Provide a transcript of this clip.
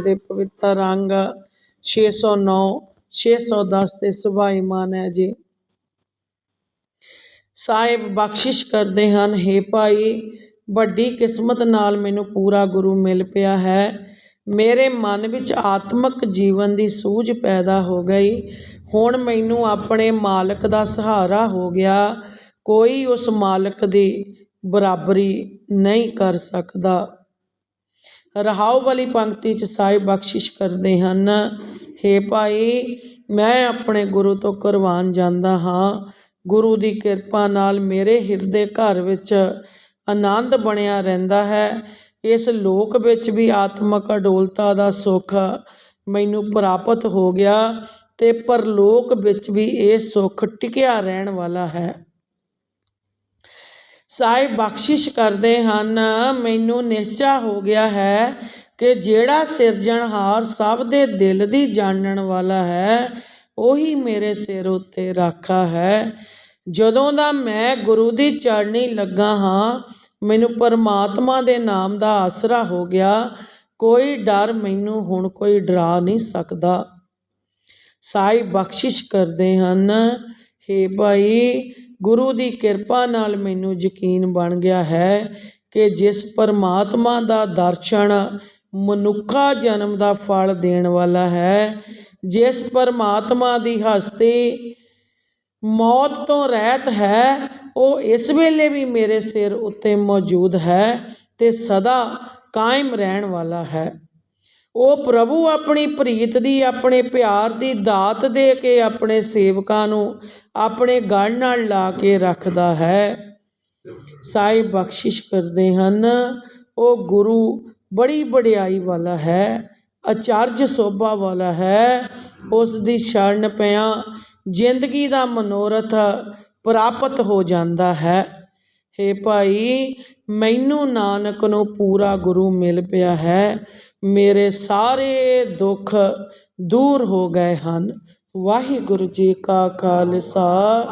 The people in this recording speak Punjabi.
ਦੇ ਪਵਿੱਤਰ ਅੰਗ 609 610 ਤੇ ਸੁਭਾਈਮਾਨ ਹੈ ਜੀ। ਸਾਹਿਬ ਬਖਸ਼ਿਸ਼ ਕਰਦੇ ਹਨ हे ਭਾਈ, ਵੱਡੀ ਕਿਸਮਤ ਨਾਲ ਮੈਨੂੰ ਪੂਰਾ ਗੁਰੂ ਮਿਲ ਪਿਆ ਹੈ। ਮੇਰੇ ਮਨ ਵਿੱਚ ਆਤਮਿਕ ਜੀਵਨ ਦੀ ਸੂਝ ਪੈਦਾ ਹੋ ਗਈ। ਹੁਣ ਮੈਨੂੰ ਆਪਣੇ ਮਾਲਕ ਦਾ ਸਹਾਰਾ ਹੋ ਗਿਆ। ਕੋਈ ਉਸ ਮਾਲਕ ਦੀ ਬਰਾਬਰੀ ਨਹੀਂ ਕਰ ਸਕਦਾ। ਰਹਾਉ ਵਾਲੀ ਪੰਕਤੀ ਚ ਸਾਹਿਬ ਬਖਸ਼ਿਸ਼ ਕਰਦੇ ਹਨ। हे ਭਾਈ, ਮੈਂ ਆਪਣੇ ਗੁਰੂ ਤੋਂ ਕੁਰਬਾਨ ਜਾਂਦਾ ਹਾਂ। ਗੁਰੂ ਦੀ ਕਿਰਪਾ ਨਾਲ ਮੇਰੇ ਹਿਰਦੇ ਘਰ ਵਿੱਚ ਆਨੰਦ ਬਣਿਆ ਰਹਿੰਦਾ ਹੈ। ਇਸ ਲੋਕ ਵਿੱਚ ਵੀ ਆਤਮਕ ਅਡੋਲਤਾ ਦਾ ਸੁੱਖ ਮੈਨੂੰ ਪ੍ਰਾਪਤ ਹੋ ਗਿਆ ਤੇ ਪਰਲੋਕ ਵਿੱਚ ਵੀ ਇਹ ਸੁੱਖ ਟਿਕਿਆ ਰਹਿਣ ਵਾਲਾ ਹੈ। ਸਾਹਿਬ ਬਖਸ਼ਿਸ਼ ਕਰਦੇ ਹਨ। ਮੈਨੂੰ ਨਿਸ਼ਚਾ ਹੋ ਗਿਆ ਹੈ ਕਿ ਜਿਹੜਾ ਸਿਰਜਣਹਾਰ ਸਭ ਦੇ ਦਿਲ ਦੀ ਜਾਣਨ ਵਾਲਾ ਹੈ, ਉਹੀ ਮੇਰੇ ਸਿਰ ਉੱਤੇ ਰਾਖਾ ਹੈ। ਜਦੋਂ ਦਾ ਮੈਂ ਗੁਰੂ ਦੀ ਚੜ੍ਹਨੀ ਲੱਗਾ ਹਾਂ, ਮੈਨੂੰ ਪਰਮਾਤਮਾ ਦੇ ਨਾਮ ਦਾ ਆਸਰਾ ਹੋ ਗਿਆ। ਕੋਈ ਡਰ ਮੈਨੂੰ ਹੁਣ ਕੋਈ ਡਰਾ ਨਹੀਂ ਸਕਦਾ। ਸਾਈ ਬਖਸ਼ਿਸ਼ ਕਰਦੇ ਹਨ। ਹੇ ਭਾਈ ਗੁਰੂ ਦੀ ਕਿਰਪਾ ਨਾਲ ਮੈਨੂੰ ਯਕੀਨ ਬਣ ਗਿਆ ਹੈ ਕਿ ਜਿਸ ਪਰਮਾਤਮਾ ਦਾ ਦਰਸ਼ਨ ਮਨੁੱਖਾ ਜਨਮ ਦਾ ਫਲ ਦੇਣ ਵਾਲਾ ਹੈ, ਜਿਸ ਪਰਮਾਤਮਾ ਦੀ ਹਸਤੀ ਮੌਤ ਤੋਂ ਰਹਿਤ ਹੈ, ਉਹ ਇਸ ਵੇਲੇ ਵੀ ਮੇਰੇ ਸਿਰ ਉੱਤੇ ਮੌਜੂਦ ਹੈ ਤੇ ਸਦਾ ਕਾਇਮ ਰਹਿਣ ਵਾਲਾ ਹੈ। ਉਹ ਪ੍ਰਭੂ ਆਪਣੀ ਪ੍ਰੀਤ ਦੀ, ਆਪਣੇ ਪਿਆਰ ਦੀ ਦਾਤ ਦੇ ਕੇ ਆਪਣੇ ਸੇਵਕਾਂ ਨੂੰ ਆਪਣੇ ਗੜ ਨਾਲ ਲਾ ਕੇ ਰੱਖਦਾ ਹੈ। ਸਾਈ ਬਖਸ਼ਿਸ਼ ਕਰਦੇ ਹਨ। ਉਹ ਗੁਰੂ ਬੜੀ ਵਡਿਆਈ ਵਾਲਾ ਹੈ ਅਚਰਜ ਸੋਭਾ ਵਾਲਾ ਹੈ। ਉਸ ਦੀ ਸ਼ਰਨ ਪਿਆ ਜ਼ਿੰਦਗੀ ਦਾ ਮਨੋਰਥ ਪ੍ਰਾਪਤ ਹੋ ਜਾਂਦਾ ਹੈ। ਹੇ ਭਾਈ, ਮੈਨੂੰ ਨਾਨਕ ਨੂੰ ਪੂਰਾ ਗੁਰੂ ਮਿਲ ਪਿਆ ਹੈ। ਮੇਰੇ ਸਾਰੇ ਦੁੱਖ ਦੂਰ ਹੋ ਗਏ ਹਨ। ਵਾਹਿਗੁਰੂ ਜੀ ਕਾ ਖਾਲਸਾ।